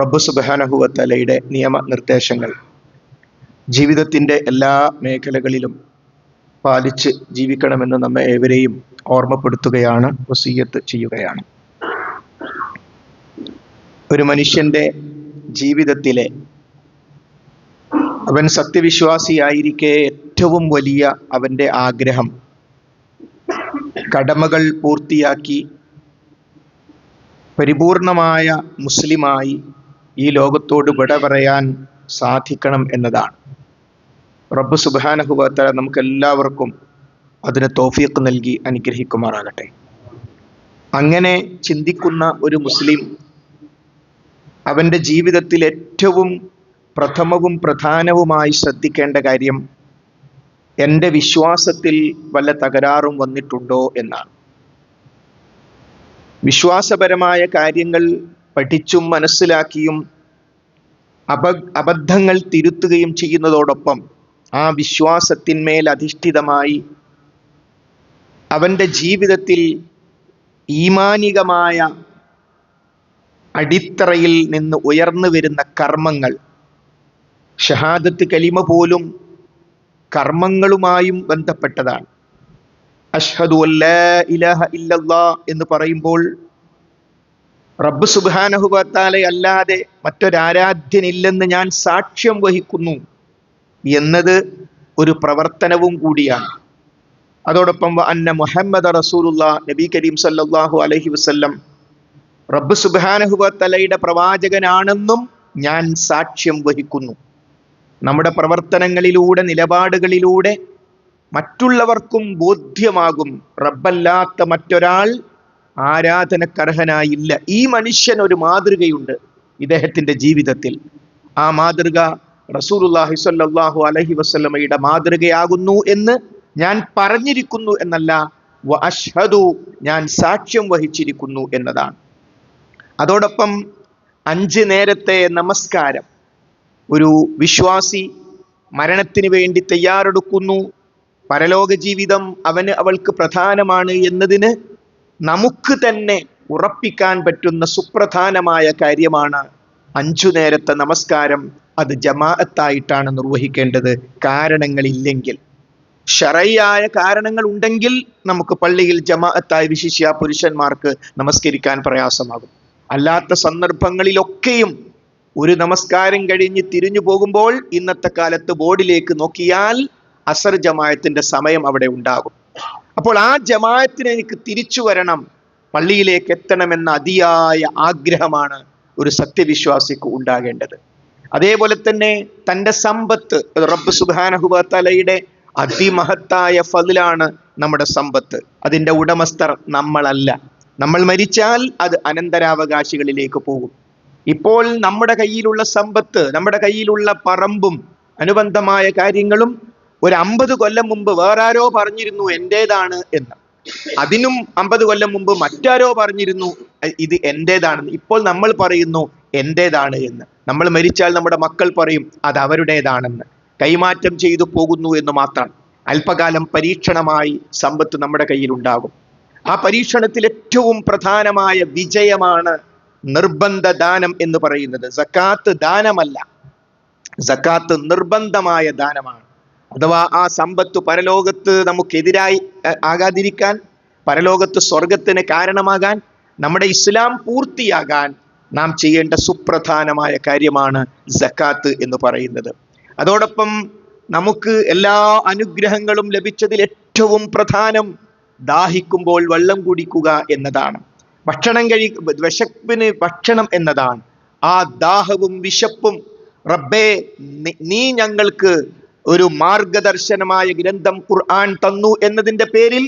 റബ്ബ് സുബാനഹുവത്തലയുടെ നിയമനിർദ്ദേശങ്ങൾ ജീവിതത്തിന്റെ എല്ലാ മേഖലകളിലും പാലിച്ച് ജീവിക്കണമെന്ന് നമ്മെ ഏവരെയും ഓർമ്മപ്പെടുത്തുകയാണ് വസീയത്ത് ചെയ്യുകയാണ്. ഒരു മനുഷ്യന്റെ ജീവിതത്തിലെ അവൻ സത്യവിശ്വാസിയായിരിക്കെ ഏറ്റവും വലിയ അവന്റെ ആഗ്രഹം കടമകൾ പൂർത്തിയാക്കി പരിപൂർണമായ മുസ്ലിമായി ഈ ലോകത്തോട് വിട പറയാൻ സാധിക്കണം എന്നതാണ്. റബ്ബ് സുബാനഹുബത്തല നമുക്ക് എല്ലാവർക്കും അതിന് തോഫീക്ക് നൽകി അനുഗ്രഹിക്കുമാറാകട്ടെ. അങ്ങനെ ചിന്തിക്കുന്ന ഒരു മുസ്ലിം അവന്റെ ജീവിതത്തിൽ ഏറ്റവും പ്രഥമവും പ്രധാനവുമായി ശ്രദ്ധിക്കേണ്ട കാര്യം എന്റെ വിശ്വാസത്തിൽ വല്ല തകരാറും വന്നിട്ടുണ്ടോ എന്നാണ്. വിശ്വാസപരമായ കാര്യങ്ങൾ പഠിച്ചും മനസ്സിലാക്കിയും അപ അബദ്ധങ്ങൾ തിരുത്തുകയും ചെയ്യുന്നതോടൊപ്പം ആ വിശ്വാസത്തിന്മേൽ അധിഷ്ഠിതമായി അവന്റെ ജീവിതത്തിൽ ഈമാനികമായ അടിത്തറയിൽ നിന്ന് ഉയർന്നു വരുന്ന കർമ്മങ്ങൾ. ഷഹാദത്ത് കലിമ പോലും കർമ്മങ്ങളുമായും ബന്ധപ്പെട്ടതാണ്. അഷ്ഹദു അല്ലാ ഇലാഹ ഇല്ലല്ലാ എന്ന് പറയുമ്പോൾ റബ്ബ് സുബാനഹുബത്താലെ അല്ലാതെ മറ്റൊരാരാധ്യനില്ലെന്ന് ഞാൻ സാക്ഷ്യം വഹിക്കുന്നു എന്നത് ഒരു പ്രവർത്തനവും കൂടിയാണ്. അതോടൊപ്പം അന്ന മുഹമ്മദ് റസൂലുള്ള നബി കരീം സല്ലാഹു അലഹി വസ്ല്ലം റബ്ബ് സുബാനഹുബത്തലയുടെ പ്രവാചകനാണെന്നും ഞാൻ സാക്ഷ്യം വഹിക്കുന്നു. നമ്മുടെ പ്രവർത്തനങ്ങളിലൂടെ നിലപാടുകളിലൂടെ മറ്റുള്ളവർക്കും ബോധ്യമാകും റബ്ബല്ലാത്ത മറ്റൊരാൾ ആരാധനക്കർഹനായില്ല. ഈ മനുഷ്യൻ ഒരു മാതൃകയുണ്ട് ഇദ്ദേഹത്തിന്റെ ജീവിതത്തിൽ. ആ മാതൃക റസൂലുല്ലാഹി സ്വല്ലല്ലാഹു അലഹി വസ്ലമയുടെ മാതൃകയാകുന്നു എന്ന് ഞാൻ പറഞ്ഞിരിക്കുന്നു എന്നല്ല അഷ്ഹദു ഞാൻ സാക്ഷ്യം വഹിച്ചിരിക്കുന്നു എന്നതാണ്. അതോടൊപ്പം അഞ്ച് നേരത്തെ നമസ്കാരം. ഒരു വിശ്വാസി മരണത്തിന് വേണ്ടി തയ്യാറെടുക്കുന്നു. പരലോക ജീവിതം അവന് അവൾക്ക് പ്രധാനമാണ് എന്നതിന് നമുക്ക് തന്നെ ഉറപ്പിക്കാൻ പറ്റുന്ന സുപ്രധാനമായ കാര്യമാണ് അഞ്ചു നേരത്തെ നമസ്കാരം. അത് ജമാഅത്തായിട്ടാണ് നിർവഹിക്കേണ്ടത്. കാരണങ്ങൾ ഇല്ലെങ്കിൽ ഷറയായ കാരണങ്ങൾ ഉണ്ടെങ്കിൽ നമുക്ക് പള്ളിയിൽ ജമാഅത്തായി വിശിഷ്യ പുരുഷന്മാർക്ക് നമസ്കരിക്കാൻ പ്രയാസമാകും. അല്ലാത്ത സന്ദർഭങ്ങളിലൊക്കെയും ഒരു നമസ്കാരം കഴിഞ്ഞ് തിരിഞ്ഞു പോകുമ്പോൾ ഇന്നത്തെ കാലത്ത് ബോർഡിലേക്ക് നോക്കിയാൽ അസർ ജമായത്തിന്റെ സമയം അവിടെ ഉണ്ടാകും. അപ്പോൾ ആ ജമായത്തിന് എനിക്ക് തിരിച്ചു വരണം. പള്ളിയിലേക്ക് എത്തണമെന്ന അതിയായ ആഗ്രഹമാണ് ഒരു സത്യവിശ്വാസിക്ക് ഉണ്ടാകേണ്ടത്. അതേപോലെ തന്നെ തന്റെ സമ്പത്ത് റബ്ബ് സുബാനഹുബത്തലയുടെ അതിമഹത്തായ ഫതിലാണ് നമ്മുടെ സമ്പത്ത്. അതിന്റെ ഉടമസ്ഥർ നമ്മളല്ല. നമ്മൾ മരിച്ചാൽ അത് അനന്തരാവകാശികളിലേക്ക് പോകും. ഇപ്പോൾ നമ്മുടെ കയ്യിലുള്ള സമ്പത്ത് നമ്മുടെ കയ്യിലുള്ള പറമ്പും അനുബന്ധമായ കാര്യങ്ങളും ഒരു അമ്പത് കൊല്ലം മുമ്പ് വേറാരോ പറഞ്ഞിരുന്നു എന്റേതാണ് എന്ന്. അതിനും അമ്പത് കൊല്ലം മുമ്പ് മറ്റാരോ പറഞ്ഞിരുന്നു ഇത് എന്റേതാണെന്ന് ഇപ്പോൾ നമ്മൾ പറയുന്നു എന്റേതാണ് എന്ന്. നമ്മൾ മരിച്ചാൽ നമ്മുടെ മക്കൾ പറയും അത് അവരുടേതാണെന്ന്. കൈമാറ്റം ചെയ്തു പോകുന്നു എന്ന് മാത്രം. അല്പകാലം പരീക്ഷണമായി സമ്പത്ത് നമ്മുടെ കയ്യിൽ ഉണ്ടാകും ആ പരീക്ഷണത്തിൽ ഏറ്റവും പ്രധാനമായ വിജയമാണ് നിർബന്ധ ദാനം എന്ന് പറയുന്നത്. സക്കാത്ത് ദാനമല്ല. സക്കാത്ത് നിർബന്ധമായ ദാനമാണ്. അഥവാ ആ സമ്പത്ത് പരലോകത്ത് നമുക്കെതിരായി ആകാതിരിക്കാൻ പരലോകത്ത് സ്വർഗത്തിന് കാരണമാകാൻ നമ്മുടെ ഇസ്ലാം പൂർത്തിയാകാൻ നാം ചെയ്യേണ്ട സുപ്രധാനമായ കാര്യമാണ് ജക്കാത്ത് എന്ന് പറയുന്നത്. അതോടൊപ്പം നമുക്ക് എല്ലാ അനുഗ്രഹങ്ങളും ലഭിച്ചതിൽ ഏറ്റവും പ്രധാനം ദാഹിക്കുമ്പോൾ വെള്ളം കുടിക്കുക എന്നതാണ്. ഭക്ഷണം കഴി വിശപ്പിന് ഭക്ഷണം എന്നതാണ്. ആ ദാഹവും വിശപ്പും റബ്ബേ നീ ഞങ്ങൾക്ക് ഒരു മാർഗദർശനമായ ഗ്രന്ഥം ഖുർആൻ തന്നു എന്നതിന്റെ പേരിൽ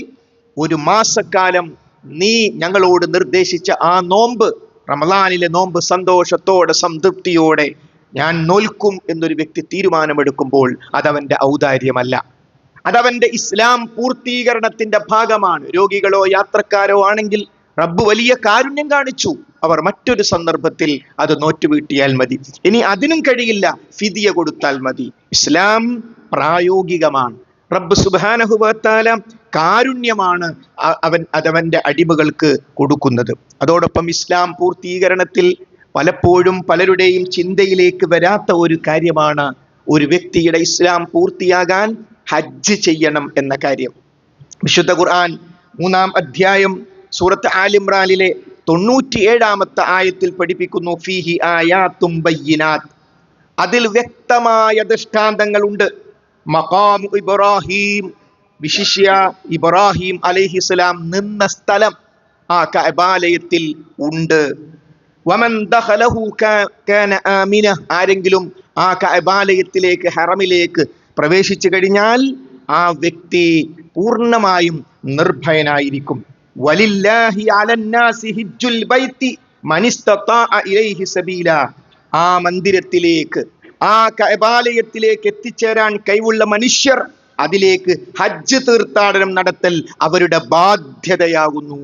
ഒരു മാസക്കാലം നീ ഞങ്ങളോട് നിർദ്ദേശിച്ച ആ നോമ്പ് റമദാനിലെ നോമ്പ് സന്തോഷത്തോടെ സംതൃപ്തിയോടെ ഞാൻ നോൽക്കും എന്നൊരു വ്യക്തി തീരുമാനമെടുക്കുമ്പോൾ അതവന്റെ ഔദാര്യമല്ല. അതവന്റെ ഇസ്ലാം പൂർത്തീകരണത്തിന്റെ ഭാഗമാണ്. രോഗികളോ യാത്രക്കാരോ ആണെങ്കിൽ റബ്ബ് വലിയ കാരുണ്യം കാണിച്ചു. അവർ മറ്റൊരു സന്ദർഭത്തിൽ അത് നോറ്റുവീട്ടിയാൽ മതി. ഇനി അതിനും കഴിയില്ല ഫിദിയ കൊടുത്താൽ മതി. ഇസ്ലാം പ്രായോഗികമാണ്. റബ്ബ് സുബാനഹുബത്താല കാരുണ്യമാണ് അവൻ അതവന്റെ അടിമകൾക്ക് കൊടുക്കുന്നത്. അതോടൊപ്പം ഇസ്ലാം പൂർത്തീകരണത്തിൽ പലപ്പോഴും പലരുടെയും ചിന്തയിലേക്ക് വരാത്ത ഒരു കാര്യമാണ് ഒരു വ്യക്തിയുടെ ഇസ്ലാം പൂർത്തിയാകാൻ ഹജ്ജ് ചെയ്യണം എന്ന കാര്യം. വിശുദ്ധ ഖുർആൻ മൂന്നാം അധ്യായം സൂറത്ത് ആലിമ്രാനിലെ തൊണ്ണൂറ്റിയേഴാമത്തെ ആയത്തിൽ പഠിപ്പിക്കുന്നു ഫീഹി ആയാത്തും ബയ്യിനാത്ത്. അതിൽ വ്യക്തമായ ദൃഷ്ടാന്തങ്ങളുണ്ട്. മഖാം ഇബ്രാഹിം വിശിഷ്യ ഇബ്രാഹിം അലൈഹിസ്സലാം നിന്ന സ്ഥലം ആ കബാലയത്തിൽ ഉണ്ട്. വമൻ ആമിന. ആരെങ്കിലും ആ കബാലയത്തിലേക്ക് ഹറമിലേക്ക് പ്രവേശിച്ചു കഴിഞ്ഞാൽ ആ വ്യക്തി പൂർണമായും നിർഭയനായിരിക്കും. വലില്ലാഹി അലന്നാസി ഇലൈഹി സബീല. ആ മന്ദിരത്തിലേക്ക് ആ കഅബാലയത്തിലേക്ക് എത്തിച്ചേരാൻ കഴിവുള്ള മനുഷ്യർ അതിലേക്ക് ഹജ്ജ് തീർത്ഥാടനം നടത്തൽ അവരുടെ ബാധ്യതയാകുന്നു.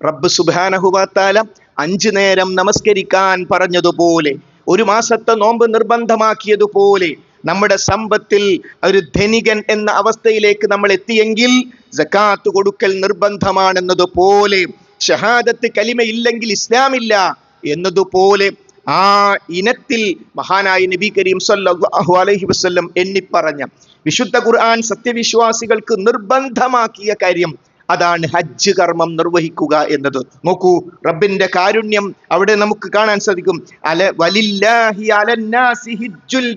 റബ്ബ് സുബാനഹുബാത്താല അഞ്ചു നേരം നമസ്കരിക്കാൻ പറഞ്ഞതുപോലെ ഒരു മാസത്തെ നോമ്പ് നിർബന്ധമാക്കിയതുപോലെ നമ്മുടെ സമ്പത്തിൽ ഒരു ധനികൻ എന്ന അവസ്ഥയിലേക്ക് നമ്മൾ എത്തിയെങ്കിൽ ജക്കാത്ത് കൊടുക്കൽ നിർബന്ധമാണെന്നതുപോലെ ഷഹാദത്ത് കലിമയില്ലെങ്കിൽ ഇസ്ലാമില്ല എന്നതുപോലെ ആ ഇനത്തിൽ മഹാനായ നബി കരീം സല്ലല്ലാഹു അലൈഹി വസല്ലം എണ്ണിപ്പറഞ്ഞ വിശുദ്ധ ഖുർആൻ സത്യവിശ്വാസികൾക്ക് നിർബന്ധമാക്കിയ കാര്യം അതാണ് ഹജ്ജ് കർമ്മം നിർവഹിക്കുക എന്നത്. നോക്കൂ റബ്ബിന്റെ കാരുണ്യം അവിടെ നമുക്ക് കാണാൻ സാധിക്കും. അല വലില്ലാഹി അലന്നാസി ഹിജ്ജുൽ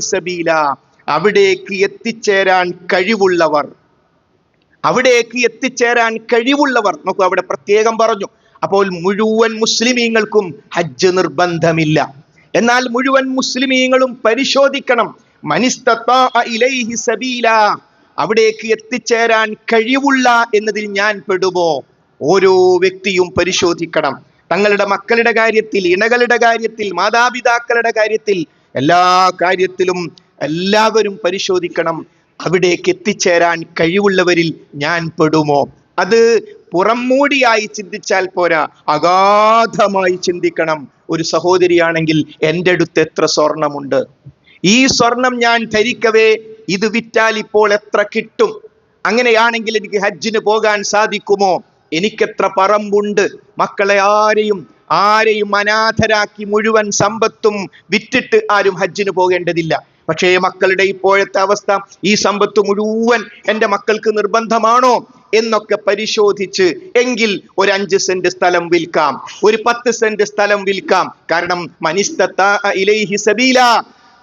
സബീല അവിടേക്ക് എത്തിച്ചേരാൻ കഴിവുള്ളവർ. അവിടേക്ക് എത്തിച്ചേരാൻ കഴിവുള്ളവർ. നോക്കൂ അവിടെ പ്രത്യേകം പറഞ്ഞു. അപ്പോൾ മുഴുവൻ മുസ്ലിമീങ്ങൾക്കും ഹജ്ജ് നിർബന്ധമില്ല. എന്നാൽ മുഴുവൻ മുസ്ലിമീങ്ങളും പരിശോധിക്കണം. ഇലൈഹി സബീല അവിടേക്ക് എത്തിച്ചേരാൻ കഴിവുള്ള എന്നതിൽ ഞാൻ പെടുമോ? ഓരോ വ്യക്തിയും പരിശോധിക്കണം. തങ്ങളുടെ മക്കളുടെ കാര്യത്തിൽ ഇണകളുടെ കാര്യത്തിൽ മാതാപിതാക്കളുടെ കാര്യത്തിൽ എല്ലാ കാര്യത്തിലും എല്ലാവരും പരിശോധിക്കണം. അവിടേക്ക് എത്തിച്ചേരാൻ കഴിവുള്ളവരിൽ ഞാൻ പെടുമോ? അത് പുറംമൂടിയായി ചിന്തിച്ചാൽ പോരാ. അഗാധമായി ചിന്തിക്കണം. ഒരു സഹോദരിയാണെങ്കിൽ എന്റെ അടുത്ത് എത്ര സ്വർണമുണ്ട്? ഈ സ്വർണം ഞാൻ ധരിക്കവേ ഇത് വിറ്റാൽ ഇപ്പോൾ എത്ര കിട്ടും? അങ്ങനെയാണെങ്കിൽ എനിക്ക് ഹജ്ജിന് പോകാൻ സാധിക്കുമോ? എനിക്കെത്ര പറമ്പുണ്ട്? മക്കളെ ആരെയും ആരെയും അനാഥരാക്കി മുഴുവൻ സമ്പത്തും വിറ്റിട്ട് ആരും ഹജ്ജിന് പോകേണ്ടതില്ല. പക്ഷേ മക്കളുടെ ഇപ്പോഴത്തെ അവസ്ഥ ഈ സമ്പത്ത് മുഴുവൻ എന്റെ മക്കൾക്ക് നിർബന്ധമാണോ എന്നൊക്കെ പരിശോധിച്ച് എങ്കിൽ ഒരു അഞ്ച് സെന്റ് സ്ഥലം വിൽക്കാം. ഒരു പത്ത് സെന്റ് സ്ഥലം വിൽക്കാം. കാരണം മനിസ്തത്ത സബീല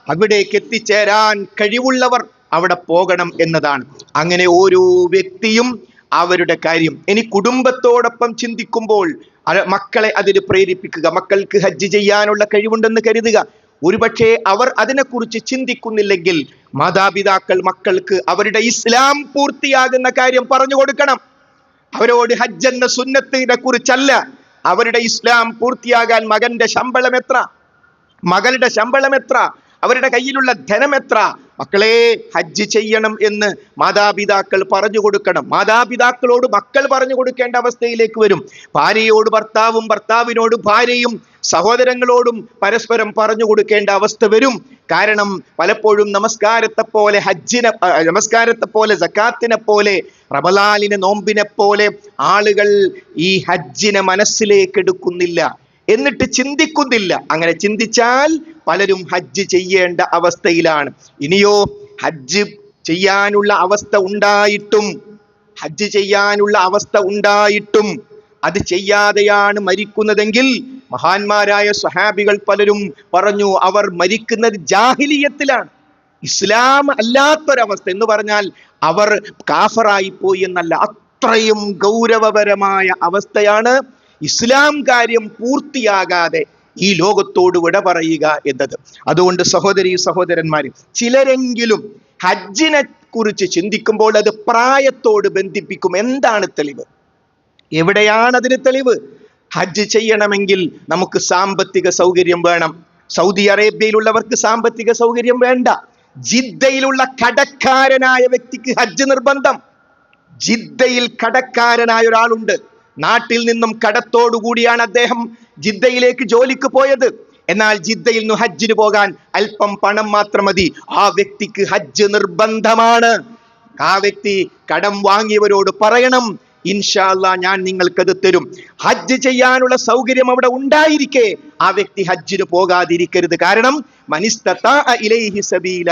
അവിടേക്ക് എത്തിച്ചേരാൻ കഴിവുള്ളവർ അവിടെ പോകണം എന്നതാണ്. അങ്ങനെ ഓരോ വ്യക്തിയും അവരുടെ കാര്യം. ഇനി കുടുംബത്തോടൊപ്പം ചിന്തിക്കുമ്പോൾ മക്കളെ അതിന് പ്രേരിപ്പിക്കുക മക്കൾക്ക് ഹജ്ജ് ചെയ്യാനുള്ള കഴിവുണ്ടെന്ന് കരുതുക. ഒരുപക്ഷെ അവർ അതിനെക്കുറിച്ച് ചിന്തിക്കുന്നില്ലെങ്കിൽ മാതാപിതാക്കൾ മക്കൾക്ക് അവരുടെ ഇസ്ലാം പൂർത്തിയാകുന്ന കാര്യം പറഞ്ഞു കൊടുക്കണം. അവരോട് ഹജ്ജ് എന്ന സുന്നത്തിനെ കുറിച്ചല്ല. അവരുടെ ഇസ്ലാം പൂർത്തിയാകാൻ മകന്റെ ശമ്പളം എത്ര? മകളുടെ ശമ്പളം എത്ര? അവരുടെ കയ്യിലുള്ള ധനം എത്ര? മക്കളെ ഹജ്ജ് ചെയ്യണം എന്ന് മാതാപിതാക്കൾ പറഞ്ഞു കൊടുക്കണം. മാതാപിതാക്കളോട് മക്കൾ പറഞ്ഞു കൊടുക്കേണ്ട അവസ്ഥയിലേക്ക് വരും. ഭാര്യയോട് ഭർത്താവും ഭർത്താവിനോട് ഭാര്യയും സഹോദരങ്ങളോടും പരസ്പരം പറഞ്ഞു കൊടുക്കേണ്ട അവസ്ഥ വരും. കാരണം പലപ്പോഴും നമസ്കാരത്തെ പോലെ ഹജ്ജിനെ നമസ്കാരത്തെ പോലെ സക്കാത്തിനെ പോലെ റമലാലിനെ നോമ്പിനെ പോലെ ആളുകൾ ഈ ഹജ്ജിനെ മനസ്സിലേക്ക് എടുക്കുന്നില്ല. എന്നിട്ട് ചിന്തിക്കുന്നില്ല. അങ്ങനെ ചിന്തിച്ചാൽ പലരും ഹജ്ജ് ചെയ്യേണ്ട അവസ്ഥയിലാണ്. ഇനിയോ ഹജ്ജ് ചെയ്യാനുള്ള അവസ്ഥ ഉണ്ടായിട്ടും ഹജ്ജ് ചെയ്യാനുള്ള അവസ്ഥ ഉണ്ടായിട്ടും അത് ചെയ്യാതെയാണ് മരിക്കുന്നതെങ്കിൽ മഹാന്മാരായ സ്വഹാബികൾ പലരും പറഞ്ഞു അവർ മരിക്കുന്നത് ജാഹിലിയത്തിലാണ്. ഇസ്ലാം അല്ലാത്തൊരവസ്ഥ. എന്ന് പറഞ്ഞാൽ അവർ കാഫറായി പോയി എന്നല്ല അത്രയും ഗൗരവപരമായ അവസ്ഥയാണ് ഇസ്ലാം കാര്യം പൂർത്തിയാകാതെ ഈ ലോകത്തോട് വിട പറയുക എന്നത്. അതുകൊണ്ട് സഹോദരി സഹോദരന്മാര് ചിലരെങ്കിലും ഹജ്ജിനെ കുറിച്ച് ചിന്തിക്കുമ്പോൾ അത് പ്രായത്തോട് ബന്ധിപ്പിക്കും. എന്താണ് തെളിവ്? എവിടെയാണ് അതിന് തെളിവ്? ഹജ്ജ് ചെയ്യണമെങ്കിൽ നമുക്ക് സാമ്പത്തിക സൗകര്യം വേണം. സൗദി അറേബ്യയിലുള്ളവർക്ക് സാമ്പത്തിക സൗകര്യം വേണ്ട. ജിദ്ദയിലുള്ള കടക്കാരനായ വ്യക്തിക്ക് ഹജ്ജ് നിർബന്ധം. ജിദ്ദയിൽ കടക്കാരനായ ഒരാളുണ്ട്. നാട്ടിൽ നിന്നും കടത്തോടു കൂടിയാണ് അദ്ദേഹം ജിദ്ദയിലേക്ക് ജോലിക്ക് പോയത്. എന്നാൽ ജിദ്ദയിൽ നിന്ന് ഹജ്ജിന് പോകാൻ അല്പം പണം മാത്രം മതി. ആ വ്യക്തിക്ക് ഹജ്ജ് നിർബന്ധമാണ്. ആ വ്യക്തി കടം വാങ്ങിയവരോട് പറയണം ഇൻഷാല്ല ഞാൻ നിങ്ങൾക്കത് തരും. ഹജ്ജ് ചെയ്യാനുള്ള സൗകര്യം അവിടെ ഉണ്ടായിരിക്കെ. ആ വ്യക്തി ഹജ്ജിന് പോകാതിരിക്കരുത്. കാരണം മനിസ്തത്ത ഇലൈഹി സബീല.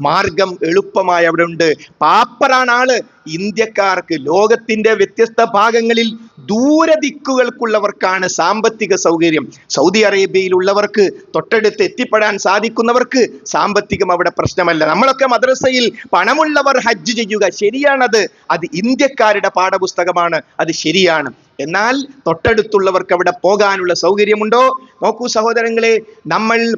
മാർഗം എളുപ്പമായി അവിടെ ഉണ്ട്. പാപ്പറാണ് ആൾ. ഇന്ത്യക്കാർക്ക് ലോകത്തിന്റെ വ്യത്യസ്ത ഭാഗങ്ങളിൽ ദൂരദിക്കുകൾക്കുള്ളവർക്കാണ് സാമ്പത്തിക സൗകര്യം. സൗദി അറേബ്യയിലുള്ളവർക്ക് തൊട്ടടുത്ത് എത്തിപ്പെടാൻ സാധിക്കുന്നവർക്ക് സാമ്പത്തികം അവിടെ പ്രശ്നമല്ല. നമ്മളൊക്കെ മദ്രസയിൽ പണമുള്ളവർ ഹജ്ജ് ചെയ്യുക ശരിയാണത്. അത് ഇന്ത്യക്കാരുടെ പാഠപുസ്തകമാണ്. അത് ശരിയാണ്. എന്നാൽ തൊട്ടടുത്തുള്ളവർക്ക് അവിടെ പോകാനുള്ള സൗകര്യമുണ്ടോ? നോക്കൂ സഹോദരങ്ങളെ നമ്മൾ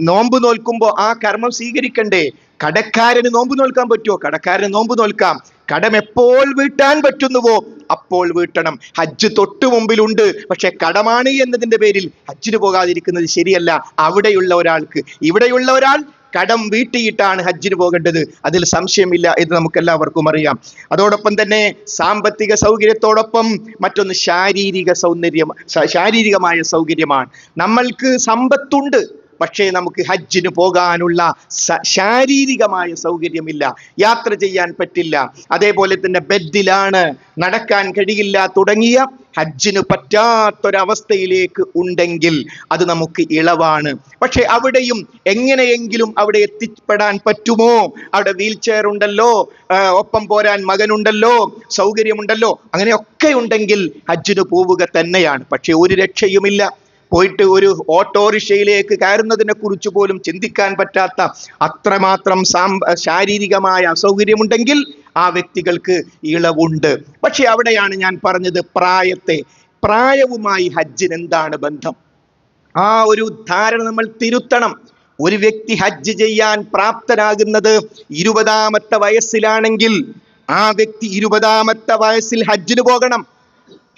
നോമ്പ് നോൽക്കുമ്പോൾ ആ കർമ്മം സ്വീകരിക്കണ്ടേ? കടക്കാരന് നോമ്പ് നോൽക്കാൻ പറ്റുമോ കടക്കാരന് നോമ്പ് നോൽക്കാം. കടം എപ്പോൾ വീട്ടാൻ പറ്റുന്നുവോ? അപ്പോൾ വീട്ടണം. ഹജ്ജ് തൊട്ടു മുമ്പിലുണ്ട്. പക്ഷെ കടമാണ് എന്നതിന്റെ പേരിൽ ഹജ്ജിന് പോകാതിരിക്കുന്നത് ശരിയല്ല. അവിടെയുള്ള ഒരാൾക്ക്. ഇവിടെയുള്ള ഒരാൾ കടം വീട്ടിയിട്ടാണ് ഹജ്ജിന് പോകേണ്ടത്. അതിൽ സംശയമില്ല എന്ന് നമുക്ക് എല്ലാവർക്കും അറിയാം. അതോടൊപ്പം തന്നെ സാമ്പത്തിക സൗകര്യത്തോടൊപ്പം മറ്റൊന്ന് ശാരീരിക സൗന്ദര്യം ശാരീരികമായ സൗകര്യമാണ്. നമ്മൾക്ക് സമ്പത്തുണ്ട് പക്ഷേ നമുക്ക് ഹജ്ജിന് പോകാനുള്ള ശാരീരികമായ സൗകര്യമില്ല. യാത്ര ചെയ്യാൻ പറ്റില്ല. അതേപോലെ തന്നെ ബെഡിലാണ് നടക്കാൻ കഴിയില്ല തുടങ്ങിയ ഹജ്ജിന് പറ്റാത്തൊരവസ്ഥയിലേക്ക് ഉണ്ടെങ്കിൽ അത് നമുക്ക് ഇളവാണ്. പക്ഷെ അവിടെയും എങ്ങനെയെങ്കിലും അവിടെ എത്തിപ്പെടാൻ പറ്റുമോ? അവിടെ വീൽ ചെയർ ഉണ്ടല്ലോ ഒപ്പം പോരാൻ മകനുണ്ടല്ലോ സൗകര്യമുണ്ടല്ലോ അങ്ങനെയൊക്കെ ഉണ്ടെങ്കിൽ ഹജ്ജിന് പോവുക തന്നെയാണ്. പക്ഷെ ഒരു രക്ഷയുമില്ല. പോയിട്ട് ഒരു ഓട്ടോറിക്ഷയിലേക്ക് കയറുന്നതിനെ കുറിച്ച് പോലും ചിന്തിക്കാൻ പറ്റാത്ത അത്രമാത്രം ശാരീരികമായ അസൗകര്യമുണ്ടെങ്കിൽ ആ വ്യക്തികൾക്ക് ഇളവുണ്ട്. പക്ഷെ അവിടെയാണ് ഞാൻ പറഞ്ഞത് പ്രായത്തെ. പ്രായവുമായി ഹജ്ജിന് എന്താണ് ബന്ധം? ആ ഒരു ധാരണ നമ്മൾ തിരുത്തണം. ഒരു വ്യക്തി ഹജ്ജ് ചെയ്യാൻ പ്രാപ്തനാകുന്നത് ഇരുപതാമത്തെ വയസ്സിലാണെങ്കിൽ ആ വ്യക്തി ഇരുപതാമത്തെ വയസ്സിൽ ഹജ്ജിന് പോകണം.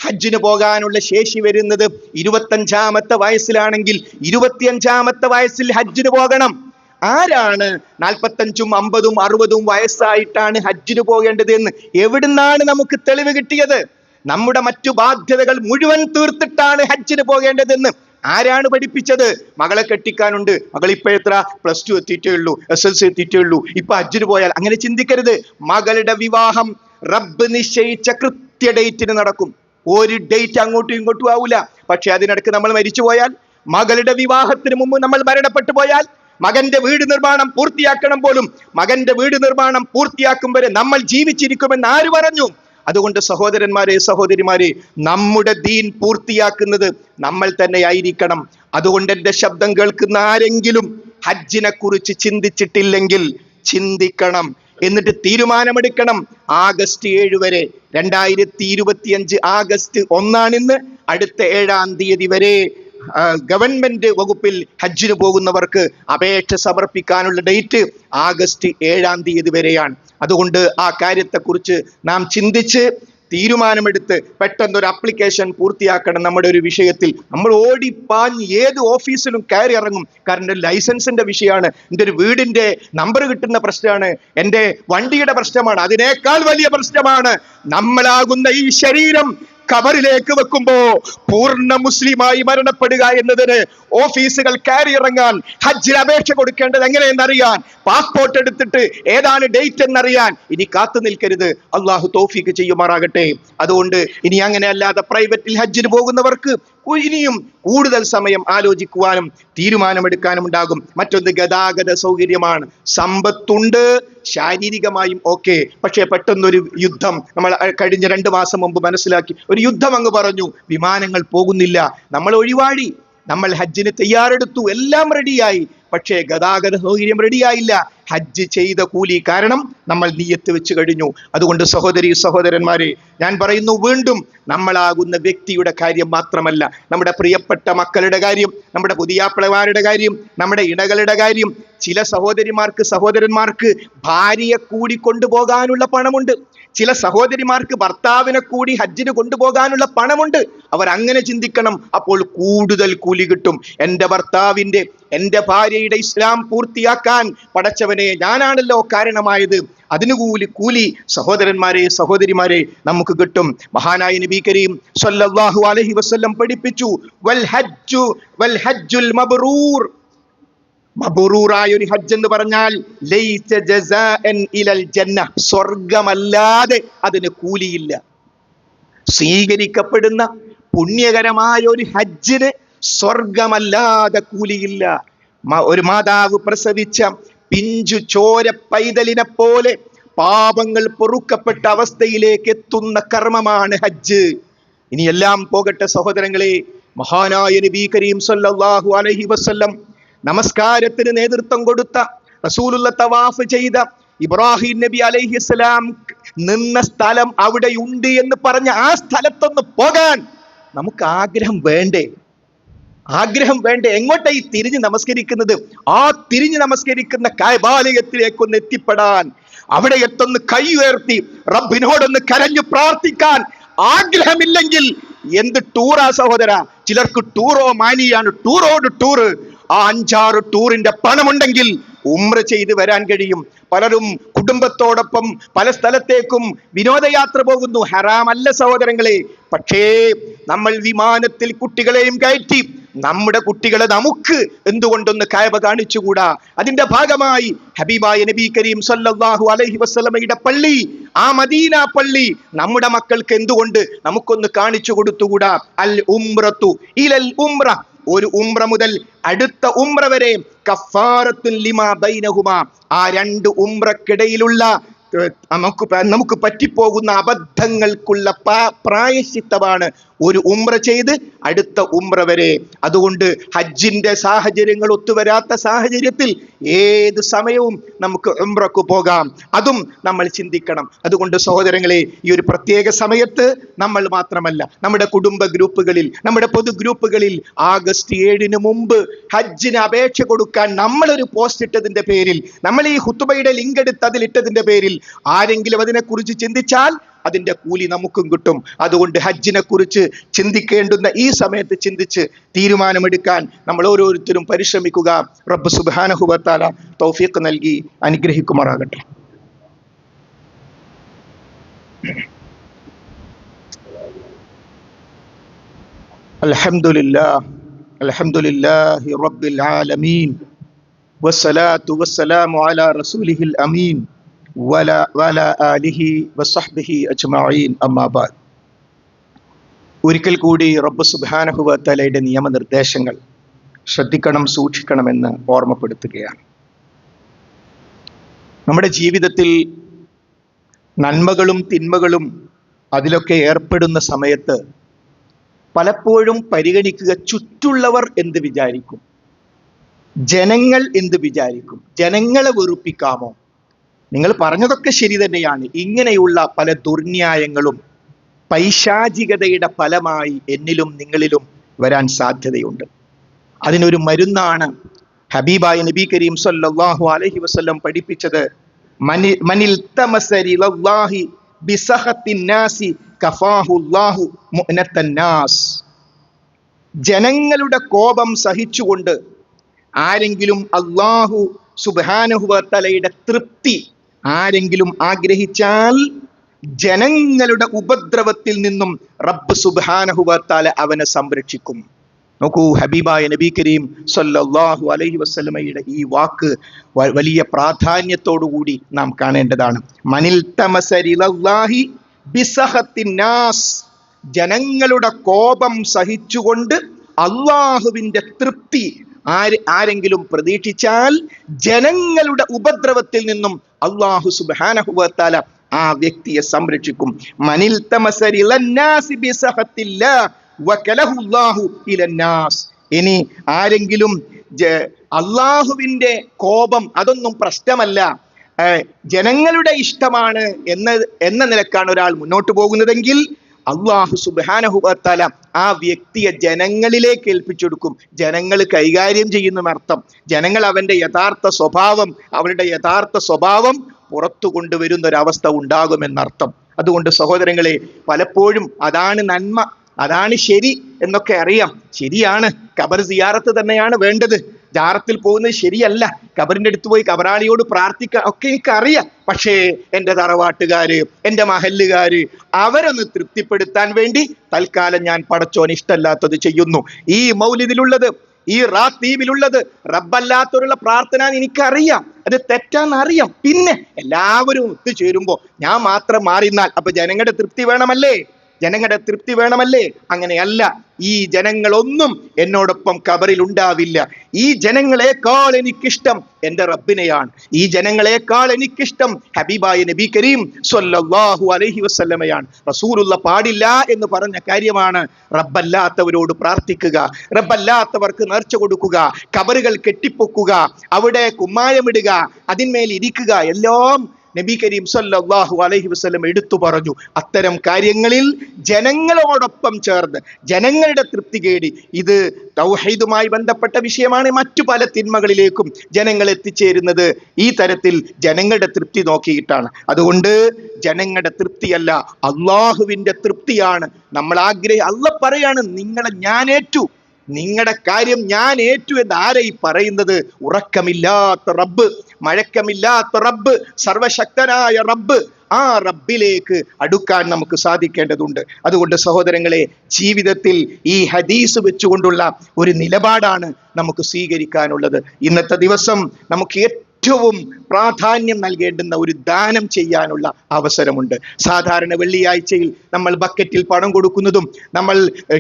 ഹജ്ജിന് പോകാനുള്ള ശേഷി വരുന്നത് ഇരുപത്തഞ്ചാമത്തെ വയസ്സിലാണെങ്കിൽ ഇരുപത്തിയഞ്ചാമത്തെ വയസ്സിൽ ഹജ്ജിന് പോകണം. ആരാണ് നാൽപ്പത്തഞ്ചും അമ്പതും അറുപതും വയസ്സായിട്ടാണ് ഹജ്ജിന് പോകേണ്ടത് എന്ന് എവിടുന്നാണ് നമുക്ക് തെളിവ് കിട്ടിയത്? നമ്മുടെ മറ്റു ബാധ്യതകൾ മുഴുവൻ തീർത്തിട്ടാണ് ഹജ്ജിന് പോകേണ്ടതെന്ന് ആരാണ് പഠിപ്പിച്ചത്? മകളെ കെട്ടിക്കാനുണ്ട്. മകൾ ഇപ്പൊ എത്ര പ്ലസ് ടു എത്തിയിട്ടേ ഉള്ളൂ എസ് എൽ സി എത്തിയിട്ടേ ഉള്ളൂ. ഇപ്പൊ ഹജ്ജിന് പോയാൽ അങ്ങനെ ചിന്തിക്കരുത്. മകളുടെ വിവാഹം റബ്ബ് നിശ്ചയിച്ച കൃത്യ ഡേറ്റിന് നടക്കും. ഒരു ഡേറ്റ് അങ്ങോട്ടും ഇങ്ങോട്ടും ആവൂല. പക്ഷെ അതിനിടക്ക് നമ്മൾ മരിച്ചു പോയാൽ മകളുടെ വിവാഹത്തിന് മുമ്പ് നമ്മൾ മരണപ്പെട്ടു പോയാൽ മകന്റെ വീട് നിർമ്മാണം പൂർത്തിയാക്കണം പോലും മകന്റെ വീട് നിർമ്മാണം പൂർത്തിയാക്കും വരെ നമ്മൾ ജീവിച്ചിരിക്കുമെന്ന് ആര് പറഞ്ഞു? അതുകൊണ്ട് സഹോദരന്മാരെ സഹോദരിമാരെ നമ്മുടെ ദീൻ പൂർത്തിയാക്കുന്നത് നമ്മൾ തന്നെ ആയിരിക്കണം. അതുകൊണ്ട് എന്റെ ശബ്ദം കേൾക്കുന്ന ആരെങ്കിലും ഹജ്ജിനെ കുറിച്ച് ചിന്തിച്ചിട്ടില്ലെങ്കിൽ ചിന്തിക്കണം. എന്നിട്ട് തീരുമാനമെടുക്കണം. ആഗസ്റ്റ് ഏഴ് വരെ. രണ്ടായിരത്തി ഇരുപത്തിയഞ്ച് ആഗസ്റ്റ് ഒന്നാണിന്ന് അടുത്ത ഏഴാം തീയതി വരെ ഗവൺമെന്റ് വകുപ്പിൽ ഹജ്ജിന് പോകുന്നവർക്ക് അപേക്ഷ സമർപ്പിക്കാനുള്ള ഡേറ്റ് ആഗസ്റ്റ് ഏഴാം തീയതി വരെയാണ്. അതുകൊണ്ട് ആ കാര്യത്തെക്കുറിച്ച് നാം ചിന്തിച്ച് തീരുമാനമെടുത്ത് പെട്ടെന്ന് ഒരു അപ്ലിക്കേഷൻ പൂർത്തിയാക്കണം നമ്മുടെ ഒരു വിഷയത്തിൽ. നമ്മൾ ഓടിപ്പാഞ്ഞ് ഏത് ഓഫീസിലും കയറി ഇറങ്ങും. കാരണം എന്റെ വിഷയമാണ്. എന്റെ ഒരു വീടിന്റെ നമ്പർ കിട്ടുന്ന പ്രശ്നമാണ്. എന്റെ വണ്ടിയുടെ പ്രശ്നമാണ്. അതിനേക്കാൾ വലിയ പ്രശ്നമാണ്. നമ്മളാകുന്ന ഈ ശരീരം കബറിലേക്ക് വെക്കുമ്പോ പൂർണ മുസ്ലിമായി മരണപ്പെടുക എന്നതിന് ഓഫീസുകൾ കയറി ഇറങ്ങാൻ ഹജ്ജിന് അപേക്ഷ കൊടുക്കേണ്ടത് എങ്ങനെയെന്നറിയാൻ പാസ്പോർട്ട് എടുത്തിട്ട് ഏതാണ് ഡേറ്റ് എന്നറിയാൻ ഇനി കാത്തു നിൽക്കരുത്. അള്ളാഹു തോഫീക്ക് ചെയ്യുമാറാകട്ടെ. അതുകൊണ്ട് ഇനി അങ്ങനെ അല്ലാതെ പ്രൈവറ്റിൽ ഹജ്ജിന് പോകുന്നവർക്ക് ഇനിയും കൂടുതൽ സമയം ആലോചിക്കുവാനും തീരുമാനമെടുക്കാനും ഉണ്ടാകും. മറ്റൊന്ന് ഗതാഗത സൗകര്യമാണ്. സമ്പത്തുണ്ട് ശാരീരികമായും ഓക്കെ. പക്ഷേ പെട്ടെന്നൊരു യുദ്ധം നമ്മൾ കഴിഞ്ഞ രണ്ട് മാസം മുമ്പ് മനസ്സിലാക്കി. ഒരു യുദ്ധം അങ്ങ് പറഞ്ഞു. വിമാനങ്ങൾ പോകുന്നില്ല. നമ്മൾ ഒഴിവാടി. നമ്മൾ ഹജ്ജിന് തയ്യാറെടുത്തു. എല്ലാം റെഡിയായി പക്ഷേ ഗതാഗത സൗകര്യം റെഡിയായില്ല ഹജ്ജ് ചെയ്ത കൂലി കാരണം നമ്മൾ നീയത്ത് വെച്ച് കഴിഞ്ഞു. അതുകൊണ്ട് സഹോദരി സഹോദരന്മാരെ ഞാൻ പറയുന്നു വീണ്ടും നമ്മളാകുന്ന വ്യക്തിയുടെ കാര്യം മാത്രമല്ല. നമ്മുടെ പ്രിയപ്പെട്ട മക്കളുടെ കാര്യം നമ്മുടെ പുതിയാപ്പിളമാരുടെ കാര്യം നമ്മുടെ ഇടകളുടെ കാര്യം ചില സഹോദരിമാർക്ക് സഹോദരന്മാർക്ക് ഭാര്യയെ കൂടി കൊണ്ടുപോകാനുള്ള പണമുണ്ട്. ചില സഹോദരിമാർക്ക് ഭർത്താവിനെ കൂടി ഹജ്ജിന് കൊണ്ടുപോകാനുള്ള പണമുണ്ട്. അവർ അങ്ങനെ ചിന്തിക്കണം അപ്പോൾ കൂടുതൽ കൂലി കിട്ടും. എന്റെ ഭർത്താവിന്റെ എന്റെ ഭാര്യയുടെ ഇസ്ലാം പൂർത്തിയാക്കാൻ പടച്ചവനെ ഞാനാണല്ലോ കാരണമായത്. അതിന് കൂലി കൂലി സഹോദരന്മാരെ സഹോദരിമാരെ നമുക്ക് കിട്ടും. മഹാനായ നബി കരീം സല്ലല്ലാഹു അലൈഹി വസല്ലം പഠിപ്പിച്ചു വൽ ഹജ്ജു വൽ ഹജ്ജുൽ മബ്റൂർ. മബറൂറായ ഒരു ഹജ്ജ് എന്ന് പറഞ്ഞാൽ ഇലൽ ജന്ന. സ്വർഗമല്ലാതെ അതിന് കൂലിയില്ല. സ്വീകരിക്കപ്പെടുന്ന പുണ്യകരമായ ഒരു ഹജ്ജിന് സ്വർഗമല്ലാതെ കൂലിയില്ല. ഒരു മാതാവ് പ്രസവിച്ച പിഞ്ചു ചോര പൈതലിനെ പോലെ പാപങ്ങൾ പൊറുക്കപ്പെട്ട അവസ്ഥയിലേക്ക് എത്തുന്ന കർമ്മമാണ് ഹജ്ജ്. ഇനി എല്ലാം പോകട്ടെ സഹോദരങ്ങളെ. മഹാനായ നബി കരീം സല്ലല്ലാഹു അലൈഹി വസല്ലം നമസ്കാരത്തിന് നേതൃത്വം കൊടുത്ത റസൂലുള്ള തവാഫ് ചെയ്ത ഇബ്രാഹിം നബി അലൈഹിസ്സലാം നിന്ന സ്ഥലം അവിടെയുണ്ട് എന്ന് പറഞ്ഞ ആ സ്ഥലത്തൊന്ന് പോകാൻ നമുക്ക് ആഗ്രഹം വേണ്ടേ? ആഗ്രഹം വേണ്ട? എങ്ങോട്ടാ ഈ തിരിഞ്ഞ് നമസ്കരിക്കുന്നത്? ആ തിരിഞ്ഞ് നമസ്കരിക്കുന്ന കായബാലയത്തിലേക്കൊന്ന് എത്തിപ്പെടാൻ. അവിടെ എത്തൊന്ന് കൈ ഉയർത്തി റബ്ബിനോടൊന്ന് കരഞ്ഞു പ്രാർത്ഥിക്കാൻ ആഗ്രഹമില്ലെങ്കിൽ എന്ത് ടൂറാ സഹോദര? ചിലർക്ക് ടൂറോ മാനിയാണ്. ടൂറോട് ടൂറ് ആ അഞ്ചാറ് ടൂറിന്റെ പണമുണ്ടെങ്കിൽ ഉമ്ര ചെയ്ത് വരാൻ കഴിയും. പലരും കുടുംബത്തോടൊപ്പം പല സ്ഥലത്തേക്കും വിനോദയാത്ര പോകുന്നു. ഹറാമല്ല സഹോദരങ്ങളെ. പക്ഷേ നമ്മൾ വിമാനത്തിൽ കുട്ടികളെയും കയറ്റി നമ്മുടെ കുട്ടികളെ നമുക്ക് എന്തുകൊണ്ടൊന്ന് കയവ കാണിച്ചുകൂടാ? അതിന്റെ ഭാഗമായി ഹബീബായ നബി കരീം സല്ലാഹു അലഹി വസ്ലമയുടെ പള്ളി ആ മദീന പള്ളി നമ്മുടെ മക്കൾക്ക് എന്തുകൊണ്ട് നമുക്കൊന്ന് കാണിച്ചു കൊടുത്തുകൂടാ? അൽ ഉംറത്തു ഇലൽ ഉംറ. ഒരു ഉംറ മുതൽ അടുത്ത ഉംറ വരെ കഫാറത്തുൻ ലിമാ ബൈനഹുമ. ആ രണ്ട് ഉംറക്കിടയിലുള്ള നമുക്ക് നമുക്ക് പറ്റിപ്പോകുന്ന അബദ്ധങ്ങൾക്കുള്ള പ്രായശിത്തമാണ് ഒരു ഉംറ ചെയ്ത് അടുത്ത ഉംറ വരെ. അതുകൊണ്ട് ഹജ്ജിന്റെ സാഹചര്യങ്ങൾ ഒത്തുവരാത്ത സാഹചര്യത്തിൽ ഏത് സമയവും നമുക്ക് ഉംറക്ക് പോകാം. അതും നമ്മൾ ചിന്തിക്കണം. അതുകൊണ്ട് സഹോദരങ്ങളെ ഈ ഒരു പ്രത്യേക സമയത്ത് നമ്മൾ മാത്രമല്ല നമ്മുടെ കുടുംബ ഗ്രൂപ്പുകളിൽ നമ്മുടെ പൊതു ഗ്രൂപ്പുകളിൽ ആഗസ്റ്റ് ഏഴിന് മുമ്പ് ഹജ്ജിന് അപേക്ഷ കൊടുക്കാൻ നമ്മളൊരു പോസ്റ്റ് ഇട്ടതിന്റെ പേരിൽ നമ്മൾ ഈ ഹുത്തുബയുടെ ലിങ്ക് എടുത്ത് അതിലിട്ടതിന്റെ പേരിൽ ആരെങ്കിലും അതിനെക്കുറിച്ച് ചിന്തിച്ചാൽ അതിന്റെ കൂലി നമുക്കും കിട്ടും അതുകൊണ്ട് ഹജ്ജിനെ കുറിച്ച് ചിന്തിക്കേണ്ടുന്ന ഈ സമയത്ത് ചിന്തിച്ച് തീരുമാനമെടുക്കാൻ നമ്മൾ ഓരോരുത്തരും പരിശ്രമിക്കുക റബ്ബ് സുബാനഹുബത്താല തൗഫീഖ് നൽകി അനുഗ്രഹിക്കുമാറാകട്ടെ الحمد لله الحمد لله رب العالمين والصلاة والسلام على رسوله الأمين വല വല വസഹ്ബിഹി അജ്മഈൻ അമ്മാബാദ് ഒരിക്കൽ കൂടി റബ്ബ് സുബാനഹുവ തലയുടെ നിയമനിർദ്ദേശങ്ങൾ ശ്രദ്ധിക്കണം സൂക്ഷിക്കണമെന്ന് ഓർമ്മപ്പെടുത്തുകയാണ്. നമ്മുടെ ജീവിതത്തിൽ നന്മകളും തിന്മകളും അതിലൊക്കെ ഏർപ്പെടുന്ന സമയത്ത് പലപ്പോഴും പരിഗണിക്കുക ചുറ്റുള്ളവർ എന്ത് വിചാരിക്കും? ജനങ്ങൾ എന്ത് വിചാരിക്കും? ജനങ്ങളെ വെറുപ്പിക്കാമോ? നിങ്ങൾ പറഞ്ഞതൊക്കെ ശരി തന്നെയാണ്. ഇങ്ങനെയുള്ള പല ദുർന്യായങ്ങളും പൈശാചികതയുടെ ഫലമായി എന്നിലും നിങ്ങളിലും വരാൻ സാധ്യതയുണ്ട്. അതിനൊരു മരുന്നാണ് ഹബീബായ നബി കരീം സല്ലല്ലാഹു അലൈഹി വസല്ലം പഠിപ്പിച്ചത്. മനിൽ ജനങ്ങളുടെ കോപം സഹിച്ചുകൊണ്ട് ആരെങ്കിലും അള്ളാഹു സുബാനുഹുവത്തലയുടെ തൃപ്തി ആരെങ്കിലും ആഗ്രഹിച്ചാൽ ജനങ്ങളുടെ ഉപദ്രവത്തിൽ നിന്നും റബ്ബ് സുബാനഹുബത്താല അവനെ സംരക്ഷിക്കും. നോക്കൂ ഹബീബായ നബി കരീം സല്ലല്ലാഹു അലൈഹി വസല്ലമയുടെ ഈ വാക്ക് വലിയ പ്രാധാന്യത്തോടുകൂടി നാം കാണേണ്ടതാണ്. മനിൽ തമസരിലല്ലാഹി ബിസഹത്തിൻ നാസ്. ജനങ്ങളുടെ കോപം സഹിച്ചുകൊണ്ട് അള്ളാഹുവിന്റെ തൃപ്തി ആര് ആരെങ്കിലും പ്രതീക്ഷിച്ചാൽ ജനങ്ങളുടെ ഉപദ്രവത്തിൽ നിന്നും അള്ളാഹു സുബാനഹുവത്താല ആ വ്യക്തിയെ സംരക്ഷിക്കും. മനിൽ ഇനി ആരെങ്കിലും അള്ളാഹുവിന്റെ കോപം അതൊന്നും പ്രശ്നമല്ല. ജനങ്ങളുടെ ഇഷ്ടമാണ് എന്ന എന്ന നിലക്കാണ് ഒരാൾ മുന്നോട്ട് പോകുന്നതെങ്കിൽ അള്ളാഹു സുബാനഹുബത്താല ആ വ്യക്തിയെ ജനങ്ങളിലേക്ക് ഏൽപ്പിച്ചെടുക്കും. ജനങ്ങൾ കൈകാര്യം ചെയ്യുന്ന അർത്ഥം ജനങ്ങൾ അവന്റെ യഥാർത്ഥ സ്വഭാവം അവരുടെ യഥാർത്ഥ സ്വഭാവം പുറത്തു കൊണ്ടുവരുന്ന ഒരവസ്ഥ ഉണ്ടാകുമെന്നർത്ഥം. അതുകൊണ്ട് സഹോദരങ്ങളെ പലപ്പോഴും അതാണ് നന്മ അതാണ് ശരി എന്നൊക്കെ അറിയാം. ശരിയാണ്. ഖബർ സിയാറത്ത് തന്നെയാണ് വേണ്ടത്. ജാറത്തിൽ പോകുന്നത് ശരിയല്ല. കബറിന്റെ അടുത്ത് പോയി കബറാളിയോട് പ്രാർത്ഥിക്കാൻ ഒക്കെ എനിക്കറിയാം. പക്ഷേ എന്റെ തറവാട്ടുകാര് എന്റെ മഹല്ലുകാര് അവരൊന്ന് തൃപ്തിപ്പെടുത്താൻ വേണ്ടി തൽക്കാലം ഞാൻ പടച്ചോൻ ഇഷ്ടമല്ലാത്തത് ചെയ്യുന്നു. ഈ മൗലിദിലുള്ളത് ഈ റാത്തീബിലുള്ളത് റബ്ബല്ലാത്തവരുള്ള പ്രാർത്ഥന എനിക്കറിയാം. അത് തെറ്റാന്ന് അറിയാം. പിന്നെ എല്ലാവരും ഒത്തുചേരുമ്പോ ഞാൻ മാത്രം മാറിന്നാൽ അപ്പൊ ജനങ്ങളുടെ തൃപ്തി വേണമല്ലേ? ജനങ്ങളുടെ തൃപ്തി വേണമല്ലേ? അങ്ങനെയല്ല. ഈ ജനങ്ങളൊന്നും എന്നോടൊപ്പം കബറിൽ ഉണ്ടാവില്ല. ഈ ജനങ്ങളെക്കാൾ എനിക്കിഷ്ടം എന്റെ റബ്ബിനെയാണ്. ഈ ജനങ്ങളെക്കാൾ എനിക്കിഷ്ടം ഹബീബായ നബി കരീം സ്വല്ലല്ലാഹു അലൈഹി വസല്ലമയാണ്. റസൂലുള്ള പാടില്ല എന്ന് പറഞ്ഞ കാര്യമാണ് റബ്ബല്ലാത്തവരോട് പ്രാർത്ഥിക്കുക. റബ്ബല്ലാത്തവർക്ക് നേർച്ച കൊടുക്കുക. കബറുകൾ കെട്ടിപ്പൊക്കുക. അവിടെ കുമ്മായമിടുക അതിന്മേൽ ഇരിക്കുക. എല്ലാം നബി കരീം സല്ലല്ലാഹു അലൈഹി വസല്ലം എടുത്തു പറഞ്ഞു. അത്തരം കാര്യങ്ങളിൽ ജനങ്ങളോടൊപ്പം ചേർന്ന് ജനങ്ങളുടെ തൃപ്തി കേടി ഇത് തൗഹീദുമായി ബന്ധപ്പെട്ട വിഷയമാണ് മറ്റു പല തിന്മകളിലേക്കും ജനങ്ങൾ എത്തിച്ചേരുന്നത്. ഈ തരത്തിൽ ജനങ്ങളുടെ തൃപ്തി നോക്കിയിട്ടാണ്. അതുകൊണ്ട് ജനങ്ങളുടെ തൃപ്തിയല്ല അള്ളാഹുവിന്റെ തൃപ്തിയാണ്. നമ്മൾ ആഗ്രഹി അല്ല പറയാണ് നിങ്ങളെ ഞാൻ ഏറ്റു നിങ്ങളുടെ കാര്യം ഞാൻ ഏറ്റു എന്ന് ആരായി പറയുന്നത്? ഉറക്കമില്ലാത്ത റബ്ബ് മഴക്കമില്ലാത്ത റബ്ബ് സർവശക്തനായ റബ്ബ് ആ റബ്ബിലേക്ക് അടുക്കാൻ നമുക്ക് സാധിക്കേണ്ടതുണ്ട്. അതുകൊണ്ട് സഹോദരങ്ങളെ ജീവിതത്തിൽ ഈ ഹദീസ് വെച്ചുകൊണ്ടുള്ള ഒരു നിലപാടാണ് നമുക്ക് സ്വീകരിക്കാനുള്ളത്. ഇന്നത്തെ ദിവസം നമുക്ക് ഏറ്റവും പ്രാധാന്യം നൽകേണ്ടുന്ന ഒരു ദാനം ചെയ്യാനുള്ള അവസരമുണ്ട്. സാധാരണ വെള്ളിയാഴ്ചയിൽ നമ്മൾ ബക്കറ്റിൽ പണം കൊടുക്കുന്നതും നമ്മൾ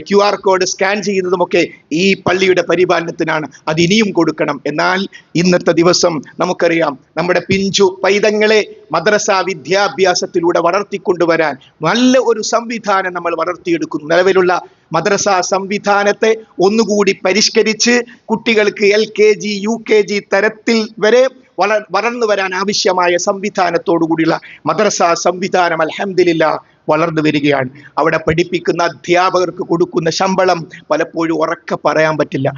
ക്യു ആർ കോഡ് സ്കാൻ ചെയ്യുന്നതുമൊക്കെ ഈ പള്ളിയുടെ പരിപാലനത്തിനാണ്. അത് ഇനിയും കൊടുക്കണം. എന്നാൽ ഇന്നത്തെ ദിവസം നമുക്കറിയാം നമ്മുടെ പിഞ്ചു പൈതങ്ങളെ മദ്രസ വിദ്യാഭ്യാസത്തിലൂടെ വളർത്തിക്കൊണ്ടുവരാൻ നല്ല ഒരു സംവിധാനം നമ്മൾ വളർത്തിയെടുക്കുന്നു. നിലവിലുള്ള മദ്രസ സംവിധാനത്തെ ഒന്നുകൂടി പരിഷ്കരിച്ച് കുട്ടികൾക്ക് L K G U K G തരത്തിൽ വരെ വള വളർന്നു വരാൻ ആവശ്യമായ സംവിധാനത്തോടു കൂടിയുള്ള മദ്രസ സംവിധാനം അലഹമില്ല വളർന്നു വരികയാണ്. അവിടെ പഠിപ്പിക്കുന്ന അധ്യാപകർക്ക് കൊടുക്കുന്ന ശമ്പളം പലപ്പോഴും ഉറക്കെ പറയാൻ പറ്റില്ല.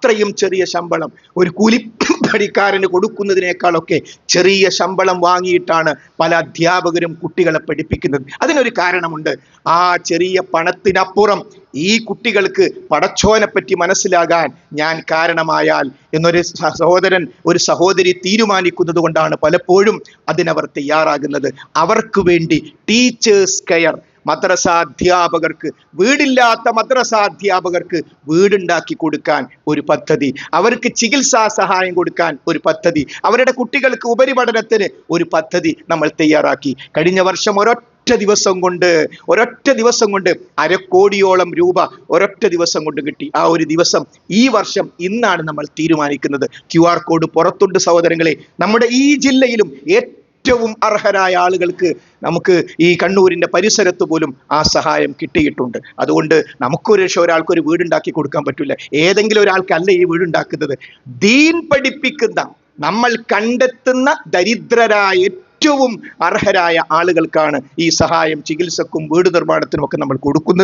അത്രയും ചെറിയ ശമ്പളം ഒരു കൂലി പണിക്കാരന് കൊടുക്കുന്നതിനേക്കാളൊക്കെ ചെറിയ ശമ്പളം വാങ്ങിയിട്ടാണ് പല അധ്യാപകരും കുട്ടികളെ പഠിപ്പിക്കുന്നത്. അതിനൊരു കാരണമുണ്ട്. ആ ചെറിയ പണത്തിനപ്പുറം ഈ കുട്ടികൾക്ക് പടച്ചോനെ പറ്റി മനസ്സിലാകാൻ ഞാൻ കാരണമായാൽ എന്നൊരു സഹോദരൻ ഒരു സഹോദരി തീരുമാനിക്കുന്നത് കൊണ്ടാണ് പലപ്പോഴും അതിനവർ തയ്യാറാകുന്നത്. അവർക്ക് വേണ്ടി ടീച്ചേഴ്സ് കെയർ മദ്രസ അധ്യാപകർക്ക് വീടില്ലാത്ത മദ്രസ അധ്യാപകർക്ക് വീടുണ്ടാക്കി കൊടുക്കാൻ ഒരു പദ്ധതി. അവർക്ക് ചികിത്സാ സഹായം കൊടുക്കാൻ ഒരു പദ്ധതി. അവരുടെ കുട്ടികൾക്ക് ഉപരിപഠനത്തിന് ഒരു പദ്ധതി നമ്മൾ തയ്യാറാക്കി. കഴിഞ്ഞ വർഷം ഒരൊറ്റ ദിവസം കൊണ്ട് ഒരൊറ്റ ദിവസം കൊണ്ട് അരക്കോടിയോളം രൂപ ഒരൊറ്റ ദിവസം കൊണ്ട് കിട്ടി. ആ ഒരു ദിവസം ഈ വർഷം ഇന്നാണ് നമ്മൾ തീരുമാനിക്കുന്നത്. ക്യു കോഡ് പുറത്തുണ്ട് സഹോദരങ്ങളെ. നമ്മുടെ ഈ ജില്ലയിലും ഏറ്റവും അർഹരായ ആളുകൾക്ക് നമുക്ക് ഈ കണ്ണൂരിന്റെ പരിസരത്ത് പോലും ആ സഹായം കിട്ടിയിട്ടുണ്ട്. അതുകൊണ്ട് നമുക്കൊരു പക്ഷേ ഒരാൾക്ക് ഒരു വീടുണ്ടാക്കി കൊടുക്കാൻ പറ്റില്ല. ഏതെങ്കിലും ഒരാൾക്കല്ല ഈ വീടുണ്ടാക്കുന്നത്. ദീൻ പഠിപ്പിക്കുന്ന നമ്മൾ കണ്ടെത്തുന്ന ദരിദ്രരായ ഏറ്റവും അർഹരായ ആളുകൾക്കാണ് ഈ സഹായം ചികിത്സക്കും വീട് നിർമ്മാണത്തിനും ഒക്കെ നമ്മൾ കൊടുക്കുന്നത്.